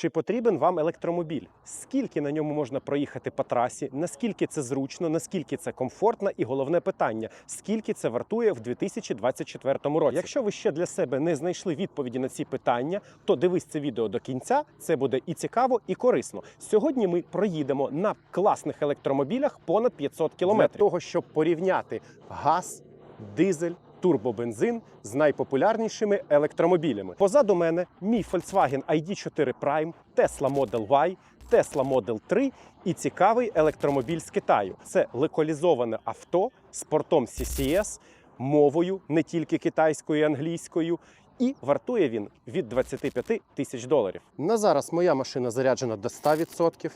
Чи потрібен вам електромобіль? Скільки на ньому можна проїхати по трасі? Наскільки це зручно, наскільки це комфортно? І головне питання: скільки це вартує в 2024 році? Якщо ви ще для себе не знайшли відповіді на ці питання, то дивись це відео до кінця. Це буде і цікаво, і корисно. Сьогодні ми проїдемо на класних електромобілях понад 500 кілометрів. Для того, щоб порівняти газ, дизель. Турбобензин з найпопулярнішими електромобілями. Позаду мене мій Volkswagen ID4 Prime, Tesla Model Y, Tesla Model 3 і цікавий електромобіль з Китаю. Це локалізоване авто з портом CCS, мовою не тільки китайською і англійською. І вартує він від 25 тисяч доларів. На зараз моя машина заряджена до 100%.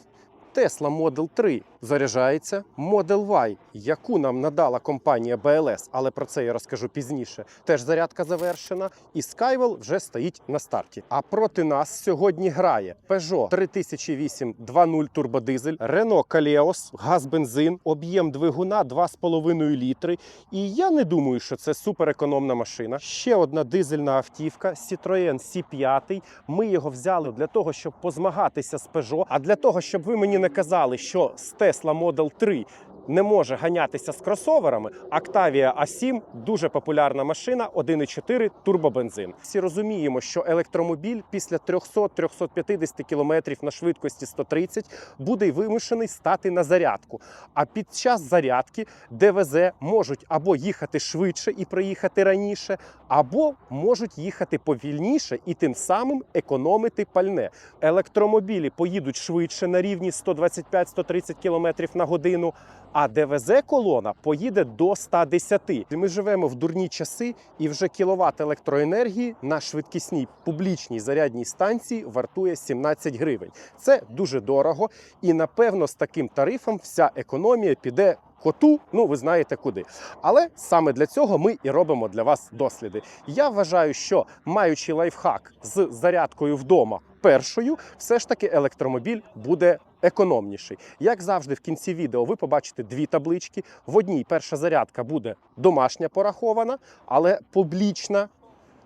Tesla Model 3 заряджається. Model Y, яку нам надала компанія BLS, але про це я розкажу пізніше. Теж зарядка завершена. І Skywell вже стоїть на старті. А проти нас сьогодні грає Peugeot 3008 2.0 турбодизель, Renault Kaleos, газ-бензин, об'єм двигуна 2,5 літри. І я не думаю, що це суперекономна машина. Ще одна дизельна автівка Citroën C5. Ми його взяли для того, щоб позмагатися з Peugeot, а для того, щоб ви мені казали, що з Tesla Model 3 не може ганятися з кросоверами. Octavia A7 дуже популярна машина, 1,4 турбобензин. Всі розуміємо, що електромобіль після 300-350 км на швидкості 130 буде вимушений стати на зарядку. А під час зарядки ДВЗ можуть або їхати швидше і приїхати раніше, або можуть їхати повільніше і тим самим економити пальне. Електромобілі поїдуть швидше на рівні 125-130 км на годину. А ДВЗ колона поїде до 110. І Ми живемо в дурні часи, і вже кіловат електроенергії на швидкісній публічній зарядній станції вартує 17 гривень. Це дуже дорого, і напевно з таким тарифом вся економія піде. Коту, ну ви знаєте куди. Але саме для цього ми і робимо для вас досліди. Я вважаю, що маючи лайфхак з зарядкою вдома першою, все ж таки електромобіль буде економніший. Як завжди, в кінці відео ви побачите дві таблички. В одній перша зарядка буде домашня порахована, але публічна.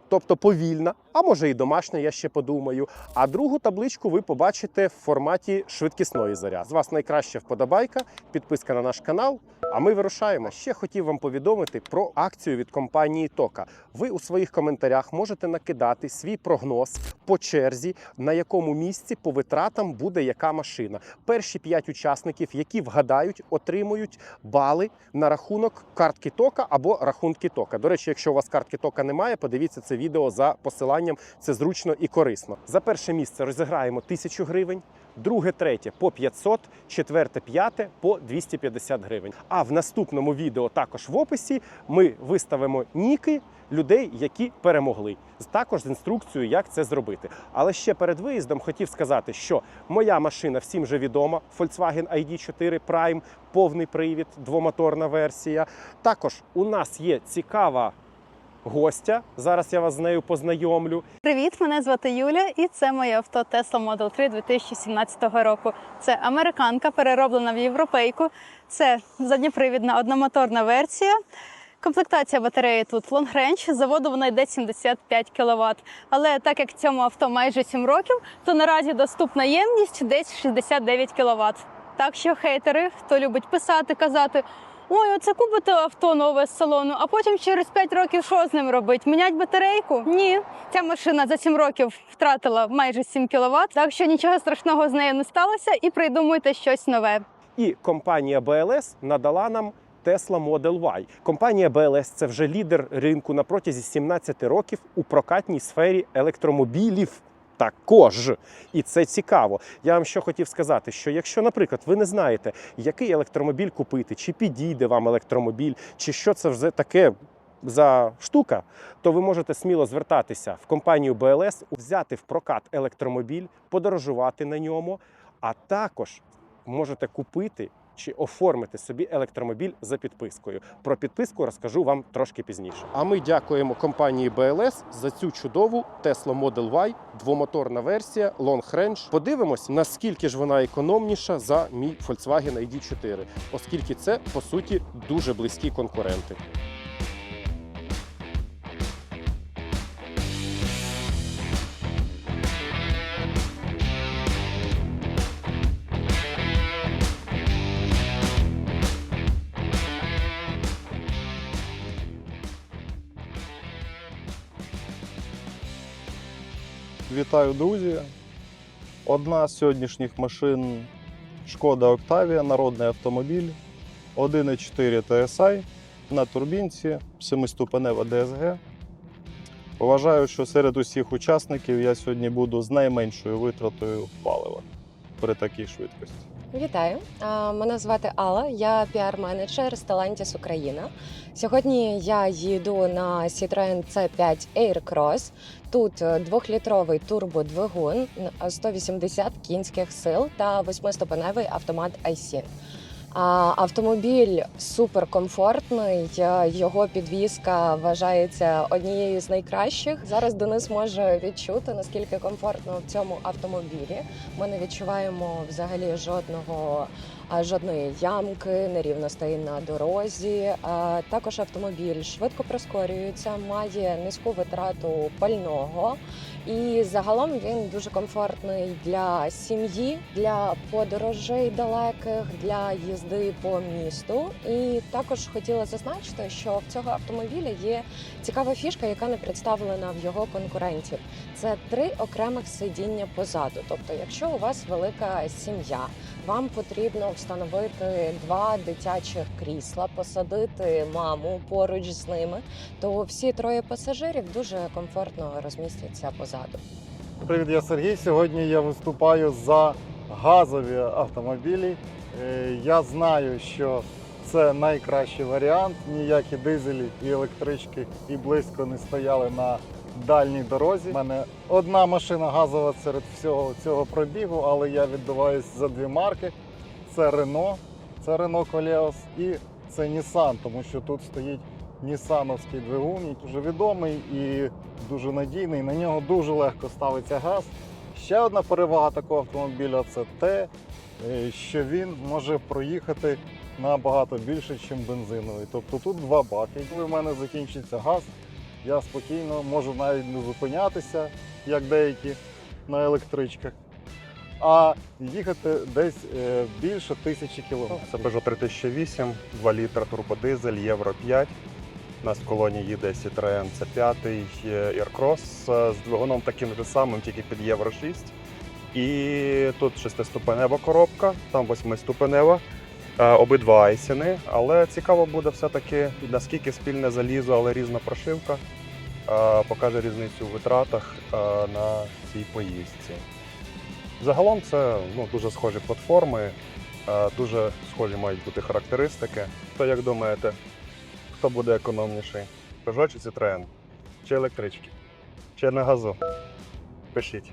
Тобто повільна, а може і домашня, я ще подумаю. А другу табличку ви побачите в форматі швидкісної заряд. З вас найкраща вподобайка, підписка на наш канал. А ми вирушаємо. Ще хотів вам повідомити про акцію від компанії Тока. Ви у своїх коментарях можете накидати свій прогноз по черзі, на якому місці по витратам буде яка машина. Перші п'ять учасників, які вгадають, отримують бали на рахунок картки Тока або рахунки Тока. До речі, якщо у вас картки Тока немає, подивіться це відео за посиланням. Це зручно і корисно. За перше місце розіграємо 1000 гривень. Друге, третє по 500, четверте, п'яте по 250 гривень. А в наступному відео також в описі ми виставимо ніки людей, які перемогли. Також з інструкцією, як це зробити. Але ще перед виїздом хотів сказати, що моя машина всім вже відома: Volkswagen ID4 Prime, повний привід, двомоторна версія. Також у нас є цікава гостя. Зараз я вас з нею познайомлю. Привіт, мене звати Юля, і це моє авто Tesla Model 3 2017 року. Це американка, перероблена в європейку. Це задньопривідна одномоторна версія. Комплектація батареї тут Long Range, заводу вона йде 75 кВт. Але так як цьому авто майже 7 років, то наразі доступна ємність десь 69 кВт. Так що хейтери, хто любить писати, казати. Ой, оце купите авто нове з салону, а потім через 5 років що з ним робить? Мінять батарейку? Ні. Ця машина за 7 років втратила майже 7 кВт, так що нічого страшного з нею не сталося і придумуйте щось нове. І компанія BLS надала нам Tesla Model Y. Компанія BLS – це вже лідер ринку на протязі 17 років у прокатній сфері електромобілів. Також і це цікаво. Я вам що хотів сказати: що якщо, наприклад, ви не знаєте, який електромобіль купити, чи підійде вам електромобіль, чи що це вже таке за штука, то ви можете сміло звертатися в компанію BLS, взяти в прокат електромобіль, подорожувати на ньому, а також можете купити чи оформити собі електромобіль за підпискою. Про підписку розкажу вам трошки пізніше. А ми дякуємо компанії BLS за цю чудову Tesla Model Y, двомоторна версія Long Range. Подивимось, наскільки ж вона економніша за мій Volkswagen ID4, оскільки це по суті дуже близькі конкуренти. Вітаю, друзі! Одна з сьогоднішніх машин Шкода Октавія, народний автомобіль 1.4 TSI на турбінці, семиступенева DSG. Вважаю, що серед усіх учасників я сьогодні буду з найменшою витратою палива при такій швидкості. Вітаю! Мене звати Алла, я піар-менеджер з Stellantis Україна. Сьогодні я їду на Citroen C5 Aircross. Тут е, двохлітровий турбодвигун, н- 180 кінських сил та восьмиступеневий автомат IC. Автомобіль суперкомфортний. е, Його підвізка вважається однією з найкращих. Зараз Денис може відчути наскільки комфортно в цьому автомобілі. Ми не відчуваємо взагалі жодного жодної ямки, нерівностей на дорозі. Також автомобіль швидко прискорюється, має низьку витрату пального. І загалом він дуже комфортний для сім'ї, для подорожей далеких, для їзди по місту. І також хотіла зазначити, що в цього автомобіля є цікава фішка, яка не представлена в його конкурентів. Це три окремих сидіння позаду. Тобто, якщо у вас велика сім'я, вам потрібно встановити два дитячих крісла, посадити маму поруч з ними, то всі троє пасажирів дуже комфортно розмістяться позаду. Привіт, я Сергій. Сьогодні я виступаю за газові автомобілі. Е, Я знаю, що це найкращий варіант. Ніякі дизелі і електрички і близько не стояли на дальній дорозі. У мене одна машина газова серед всього цього пробігу, але я відбуваюсь за дві марки: це Renault, це Renault Koleos і це Nissan, тому що тут стоїть Нісановський двигун, який дуже відомий і дуже надійний. На нього дуже легко ставиться газ. Ще одна перевага такого автомобіля це те, е, що він може проїхати набагато більше, ніж бензиновий. Тобто тут два баки. Коли в мене закінчиться газ, я спокійно можу навіть не зупинятися, як деякі на електричках, а їхати десь е, більше тисячі кілометрів. Це Peugeot 3008, 2 літра турбодизель, Євро 5. У нас в колонії їде Citroen C5 Aircross е, з двигуном таким же самим, тільки під Євро 6. І тут шестиступенева коробка, там восьмиступенева. Е, Обидва айсіни, але цікаво буде все-таки наскільки спільне залізо, але різна прошивка е, покаже різницю в витратах е, на цій поїздці. Загалом це ну, дуже схожі платформи, дуже схожі мають бути характеристики. То як думаєте, хто буде економніший? Peugeot чи Citroen? Чи електрички? Чи на газу? Пишіть.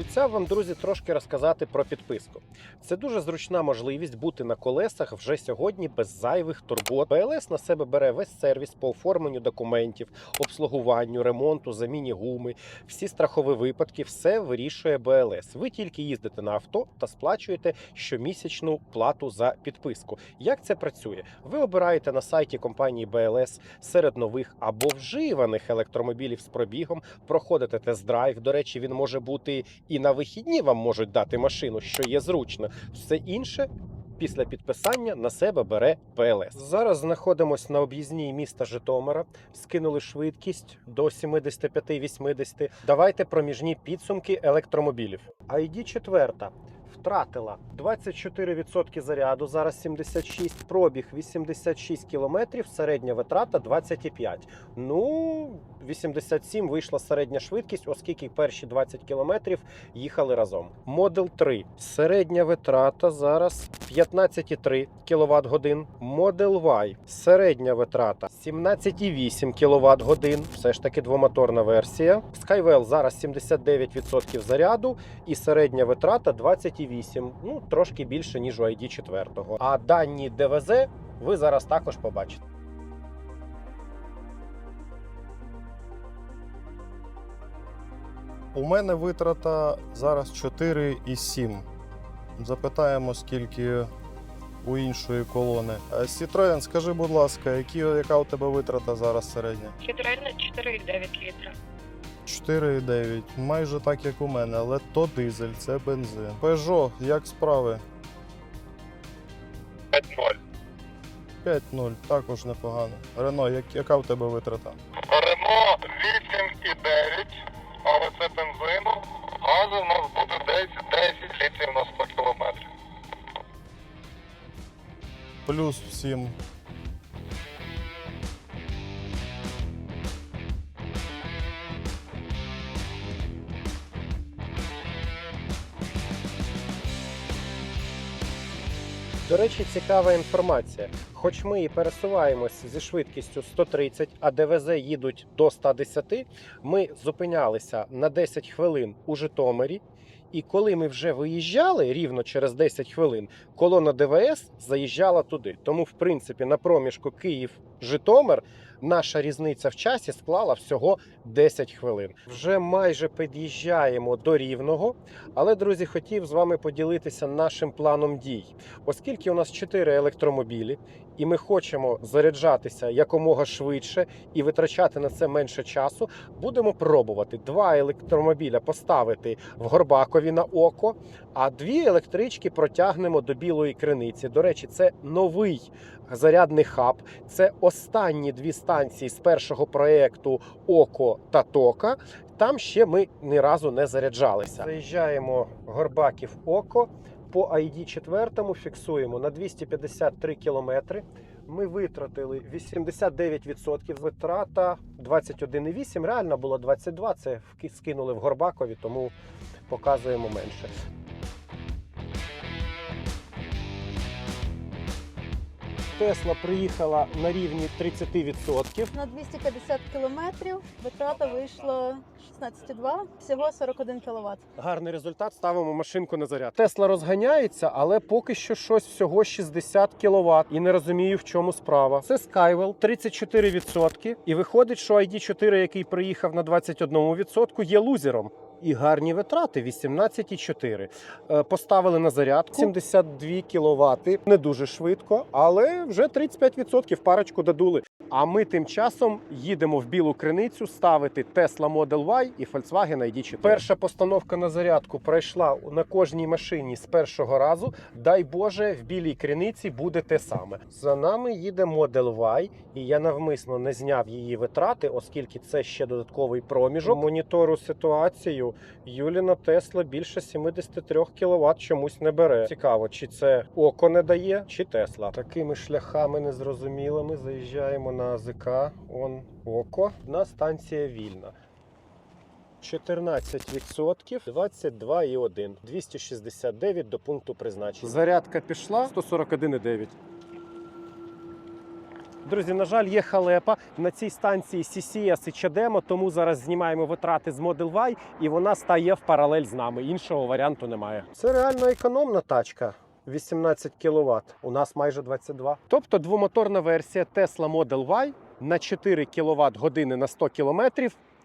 Обіцяв вам, друзі, трошки розказати про підписку. Це дуже зручна можливість бути на колесах вже сьогодні без зайвих турбот. БЛС на себе бере весь сервіс по оформленню документів, обслугуванню, ремонту, заміні гуми, всі страхові випадки, все вирішує БЛС. Ви тільки їздите на авто та сплачуєте щомісячну плату за підписку. Як це працює? Ви обираєте на сайті компанії БЛС серед нових або вживаних електромобілів з пробігом, проходите тест-драйв. До речі, він може бути і на вихідні вам можуть дати машину, що є зручно. Все інше. Після підписання на себе бере ПЛС. Зараз знаходимося на об'їзній міста Житомира. Скинули швидкість до 75-80. Давайте проміжні підсумки електромобілів. ID 4 втратила 24% заряду, зараз 76, пробіг 86 кілометрів, середня витрата 25. Ну, 87 вийшла середня швидкість, оскільки перші 20 кілометрів їхали разом. Model 3. Середня витрата зараз 15,3 кВт. Model Y. Середня витрата 17,8 кВт. Все ж таки двомоторна версія. Skywell зараз 79% заряду і середня витрата 28. Ну, трошки більше, ніж у ID 4. А дані ДВЗ ви зараз також побачите. У мене витрата зараз 4,7. Запитаємо, скільки у іншої колони. Е, Citroen, скажи, будь ласка, які, яка у тебе витрата зараз середня? Citroen 4,9 літра. 4,9, майже так, як у мене, але то дизель, це бензин. Peugeot, як справи? 5-0. 5-0, також непогано. Рено, як, яка в тебе витрата? Рено 8,9, але це бензину. Газу у нас буде десь 10 літрів на 100 кілометрів. Плюс всім. Речі, цікава інформація. Хоч ми і пересуваємось зі швидкістю 130, а ДВЗ їдуть до 110, ми зупинялися на 10 хвилин у Житомирі. І коли ми вже виїжджали рівно через 10 хвилин, колона ДВС заїжджала туди. Тому, в принципі, на проміжку Київ-Житомир наша різниця в часі склала всього 10 хвилин. Вже майже під'їжджаємо до рівного. Але, друзі, хотів з вами поділитися нашим планом дій. Оскільки у нас 4 електромобілі, і ми хочемо заряджатися якомога швидше і витрачати на це менше часу, будемо пробувати два електромобіля поставити в Горбакові на око, а дві електрички протягнемо до білої криниці. До речі, це новий зарядний хаб. Це останні дві станції з першого проекту Око та Тока. Там ще ми ні разу не заряджалися. Заїжджаємо Горбаків Око. По ID 4 фіксуємо на 253 кілометри. Ми витратили 89% витрата 21,8. Реально було 22. Це скинули в Горбакові, тому показуємо менше. Тесла приїхала на рівні 30%. На 250 кілометрів витрата вийшла 16,2, всього 41 кВт. Гарний результат. Ставимо машинку на заряд. Тесла розганяється, але поки що щось всього 60 кВт. І не розумію, в чому справа. Це Skywell 34%. І виходить, що ID4, який приїхав на 21%, є лузером. І гарні витрати 18,4. Е, Поставили на зарядку 72 кВт. Не дуже швидко, але вже 35% парочку додули. А ми тим часом їдемо в білу криницю ставити Tesla Model Y і Volkswagen ID4. Перша постановка на зарядку пройшла на кожній машині з першого разу. Дай Боже, в білій криниці буде те саме. За нами їде Model Y, і я навмисно не зняв її витрати, оскільки це ще додатковий проміжок. Монітору ситуацію. Юліна Тесла більше 73 кВт чомусь не бере. Цікаво, чи це око не дає, чи Тесла. Такими шляхами незрозумілими заїжджаємо на АЗК. Он око. Одна станція вільна. 14%, 22,1, 269 до пункту призначення. Зарядка пішла 141,9. Друзі, на жаль, є халепа на цій станції CCS і Чадемо, тому зараз знімаємо витрати з Model Y, і вона стає в паралель з нами. Іншого варіанту немає. Це реально економна тачка. 18 кВт. У нас майже 22. Тобто двомоторна версія Tesla Model Y на 4 кВт години на 100 км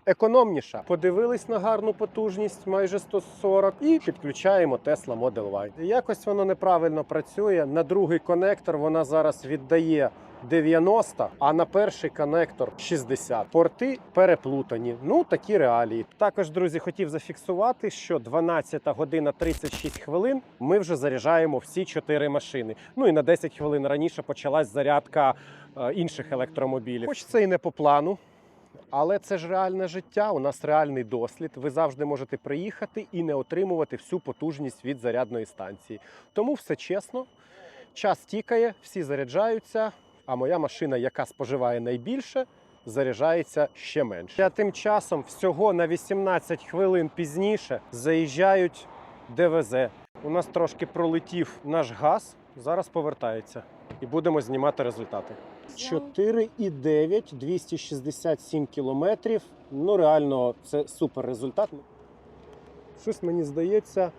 економніша. Подивились на гарну потужність, майже 140, і підключаємо Tesla Model Y. Якось воно неправильно працює. На другий конектор вона зараз віддає 90, а на перший конектор 60. Порти переплутані. Ну такі реалії. Також, друзі, хотів зафіксувати, що 12 година 36 хвилин ми вже заряджаємо всі чотири машини. Ну і на 10 хвилин раніше почалась зарядка е, інших електромобілів. Хоч це і не по плану. Але це ж реальне життя. У нас реальний дослід. Ви завжди можете приїхати і не отримувати всю потужність від зарядної станції. Тому все чесно. Час тікає, всі заряджаються. А моя машина, яка споживає найбільше, заряджається ще менше. А тим часом всього на 18 хвилин пізніше заїжджають ДВЗ. У нас трошки пролетів наш газ. Зараз повертається і будемо знімати результати. 4,9, 267 кілометрів. Ну, реально, це супер результат. Щось мені здається,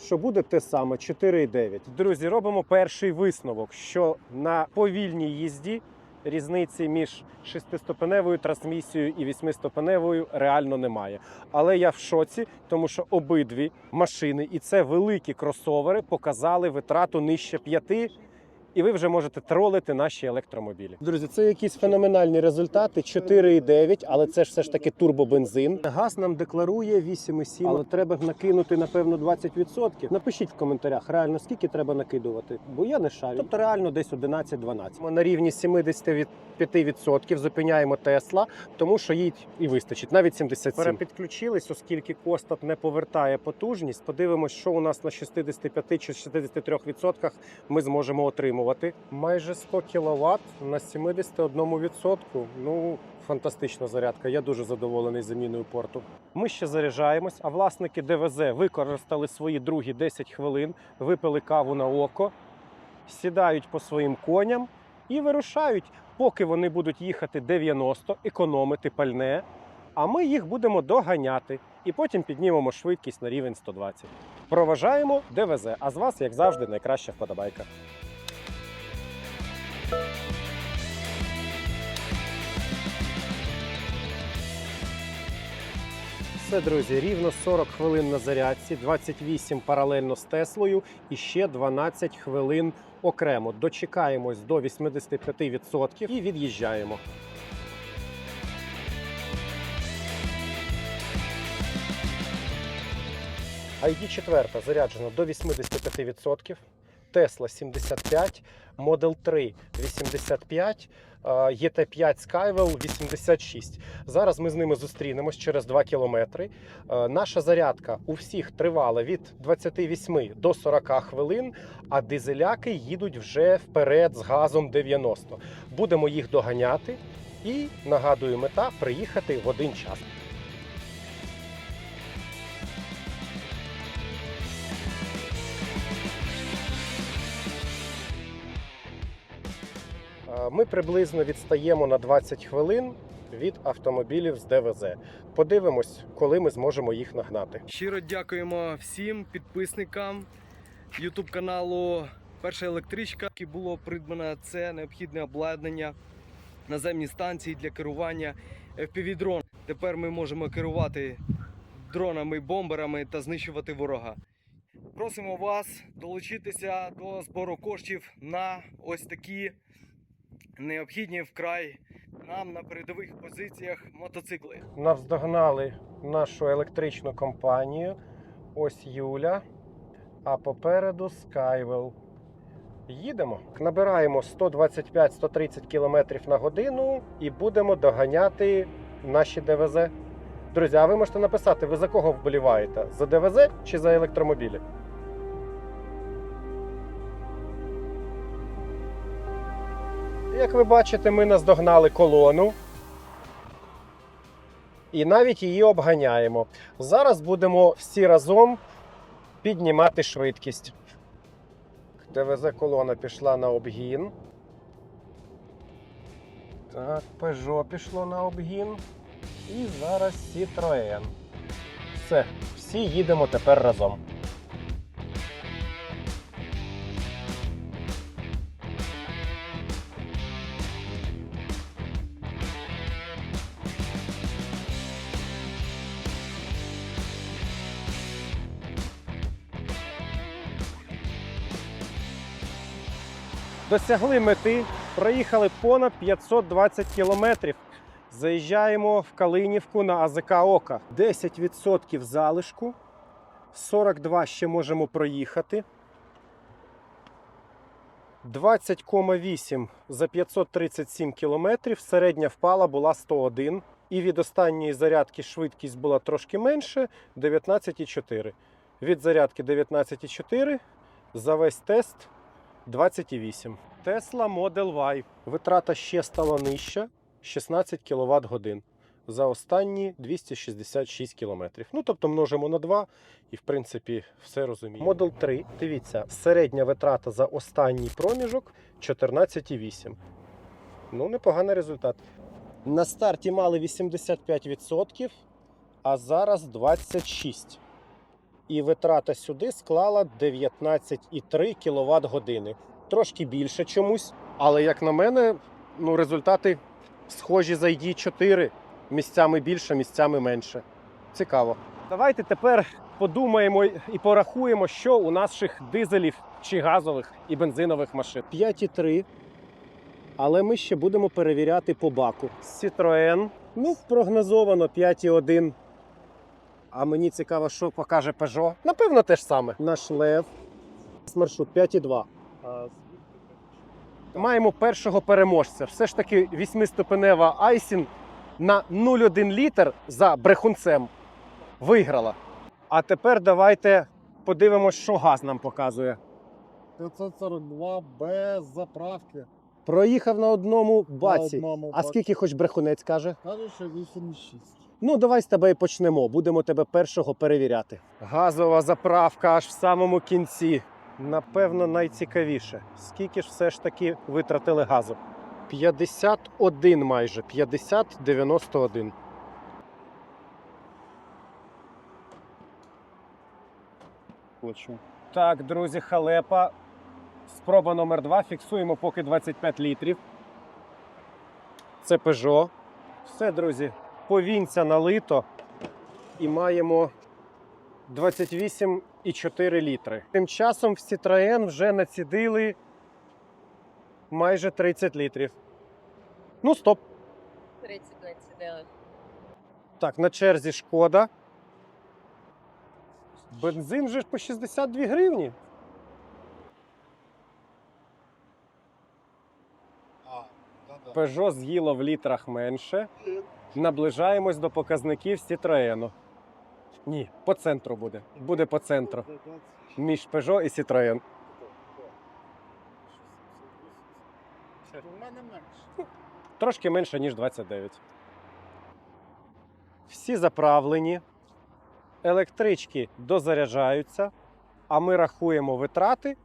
що буде те саме 4,9. Друзі, робимо перший висновок, що на повільній їзді різниці між шестиступеневою трансмісією і восьмиступеневою реально немає. Але я в шоці, тому що обидві машини, і це великі кросовери, показали витрату нижче 5 і ви вже можете тролити наші електромобілі. Друзі, це якісь феноменальні результати. 4,9, але це ж все ж таки турбобензин. Газ нам декларує 8,7, але треба накинути напевно 20%. Напишіть в коментарях, реально скільки треба накидувати, бо я не шарю. Тобто реально десь 11-12. Ми на рівні 75% зупиняємо Тесла, тому що їй і вистачить, навіть 77. Перепідключились, оскільки Костат не повертає потужність. Подивимось, що у нас на 65 чи 63% ми зможемо отримувати. Майже 100 кВт на 71%. Ну, фантастична зарядка. Я дуже задоволений заміною порту. Ми ще заряджаємось, а власники ДВЗ використали свої другі 10 хвилин, випили каву на око, сідають по своїм коням і вирушають, поки вони будуть їхати 90, економити пальне. А ми їх будемо доганяти і потім піднімемо швидкість на рівень 120. Проважаємо ДВЗ, а з вас, як завжди, найкраща вподобайка. Все, друзі, рівно 40 хвилин на зарядці, 28 паралельно з Теслою і ще 12 хвилин окремо. Дочекаємось до 85% і від'їжджаємо. ID 4 заряджено до 85%. Tesla 75, Model 3 85, е, ET5 Skywell 86. Зараз ми з ними зустрінемось через 2 кілометри. Наша зарядка у всіх тривала від 28 до 40 хвилин, а дизеляки їдуть вже вперед з газом 90. Будемо їх доганяти. І нагадую, мета приїхати в один час. Ми приблизно відстаємо на 20 хвилин від автомобілів з ДВЗ. Подивимось, коли ми зможемо їх нагнати. Щиро дякуємо всім підписникам YouTube каналу Перша електричка, яке було придбано. Це необхідне обладнання наземні станції для керування FPV-дрон. Тепер ми можемо керувати дронами, бомберами та знищувати ворога. Просимо вас долучитися до збору коштів на ось такі необхідні вкрай нам на передових позиціях мотоцикли. Навздогнали нашу електричну компанію. Ось Юля. А попереду Skywell. Їдемо. Набираємо 125-130 км на годину і будемо доганяти наші ДВЗ. Друзі, а ви можете написати, ви за кого вболіваєте? За ДВЗ чи за електромобілі? Як ви бачите, ми наздогнали колону і навіть її обганяємо. Зараз будемо всі разом піднімати швидкість. ТВЗ колона пішла на обгін. Так, Peugeot пішло на обгін. І зараз Citroën. Все, всі їдемо тепер разом. Досягли мети, проїхали понад 520 кілометрів. Заїжджаємо в Калинівку на АЗК Ока. 10% залишку, 42 ще можемо проїхати. 20,8 за 537 кілометрів. Середня впала була 101. І від останньої зарядки швидкість була трошки менше 19,4. Від зарядки 19,4 за весь тест 28. Tesla Model Y. Витрата ще стала нижча 16 кВт годин за останні 266 км. Ну тобто множимо на 2 і в принципі все розуміємо. Model 3, дивіться, середня витрата за останній проміжок 14,8. Ну, непоганий результат. На старті мали 85%, а зараз 26%. І витрата сюди склала 19,3 кВт години. Трошки більше чомусь, але як на мене, ну, результати схожі за ID4. Місцями більше, місцями менше. Цікаво. Давайте тепер подумаємо і порахуємо, що у наших дизелів чи газових і бензинових машин. 5,3. Але ми ще будемо перевіряти по баку. Citroën. Ну, прогнозовано 5,1. А мені цікаво, що покаже Peugeot. Напевно, те ж саме. Наш лев. Маршрут 5,2. Маємо першого переможця. Все ж таки восьмиступенева Айсін на 0,1 літр за брехунцем виграла. А тепер давайте подивимось, що газ нам показує. 542 без заправки. Проїхав на одному баці. На одному а баці. скільки хоч брехунець каже? Каже, що 8,6. Ну, давай з тебе і почнемо. Будемо тебе першого перевіряти. Газова заправка аж в самому кінці. Напевно, найцікавіше. Скільки ж все ж таки витратили газу? 51 майже. 50-91. Хочу. Так, друзі, халепа. Спроба номер 2 Фіксуємо поки 25 літрів. Це Peugeot. Все, друзі, повінця налито. І маємо 28,4 літри. Тим часом в Citroën вже націдили майже 30 літрів. Ну, стоп. 30 націдили. Так, на черзі шкода. Бензин вже по 62 гривні. Peugeot з'їло в літрах менше. Наближаємось до показників Citroën. Ні, по центру буде. Буде по центру. Між Peugeot і Citroën. У мене менше. Трошки менше, ніж 29. Всі заправлені. Електрички дозаряджаються, а ми рахуємо витрати.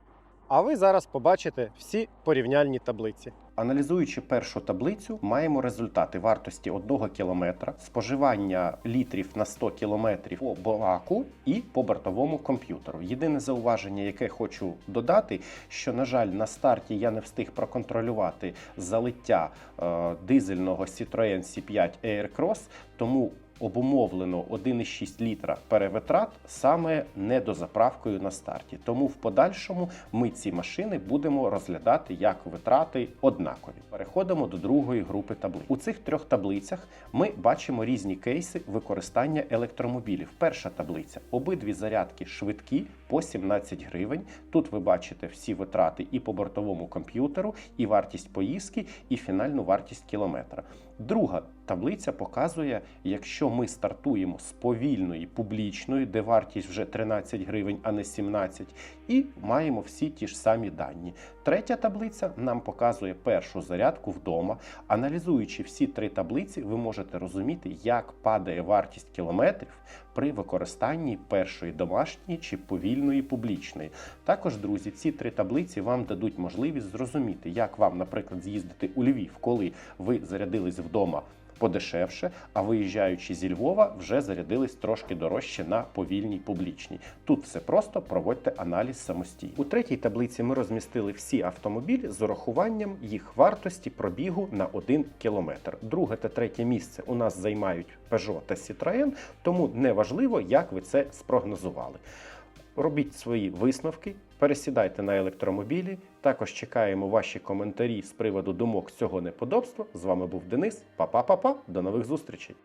А ви зараз побачите всі порівняльні таблиці. Аналізуючи першу таблицю, маємо результати вартості 1 кілометра, споживання літрів на 100 кілометрів по баку і по бортовому комп'ютеру. Єдине зауваження, яке хочу додати, що, на жаль, на старті я не встиг проконтролювати залиття е, дизельного Citroën C5 Aircross, тому обумовлено 1,6 літра перевитрат саме недозаправкою на старті. Тому в подальшому ми ці машини будемо розглядати як витрати однакові. Переходимо до другої групи таблиць. У цих трьох таблицях ми бачимо різні кейси використання електромобілів. Перша таблиця: обидві зарядки швидкі по 17 гривень. Тут ви бачите всі витрати і по бортовому комп'ютеру, і вартість поїздки, і фінальну вартість кілометра. Друга таблиця показує, якщо ми стартуємо з повільної публічної, де вартість вже 13 гривень, а не 17, і маємо всі ті ж самі дані. Третя таблиця нам показує першу зарядку вдома. Аналізуючи всі три таблиці, ви можете розуміти, як падає вартість кілометрів при використанні першої домашньої чи повільної публічної. Також, друзі, ці три таблиці вам дадуть можливість зрозуміти, як вам, наприклад, з'їздити у Львів, коли ви зарядились вдома подешевше, а виїжджаючи зі Львова, вже зарядились трошки дорожче на повільній публічній. Тут все просто проводьте аналіз самостійно. У третій таблиці ми розмістили всі автомобілі з урахуванням їх вартості пробігу на 1 кілометр. Друге та третє місце у нас займають Peugeot та Citroën, тому неважливо, як ви це спрогнозували. Робіть свої висновки, пересідайте на електромобілі. Також чекаємо ваші коментарі з приводу думок цього неподобства. З вами був Денис. Па-па-па-па. До нових зустрічей.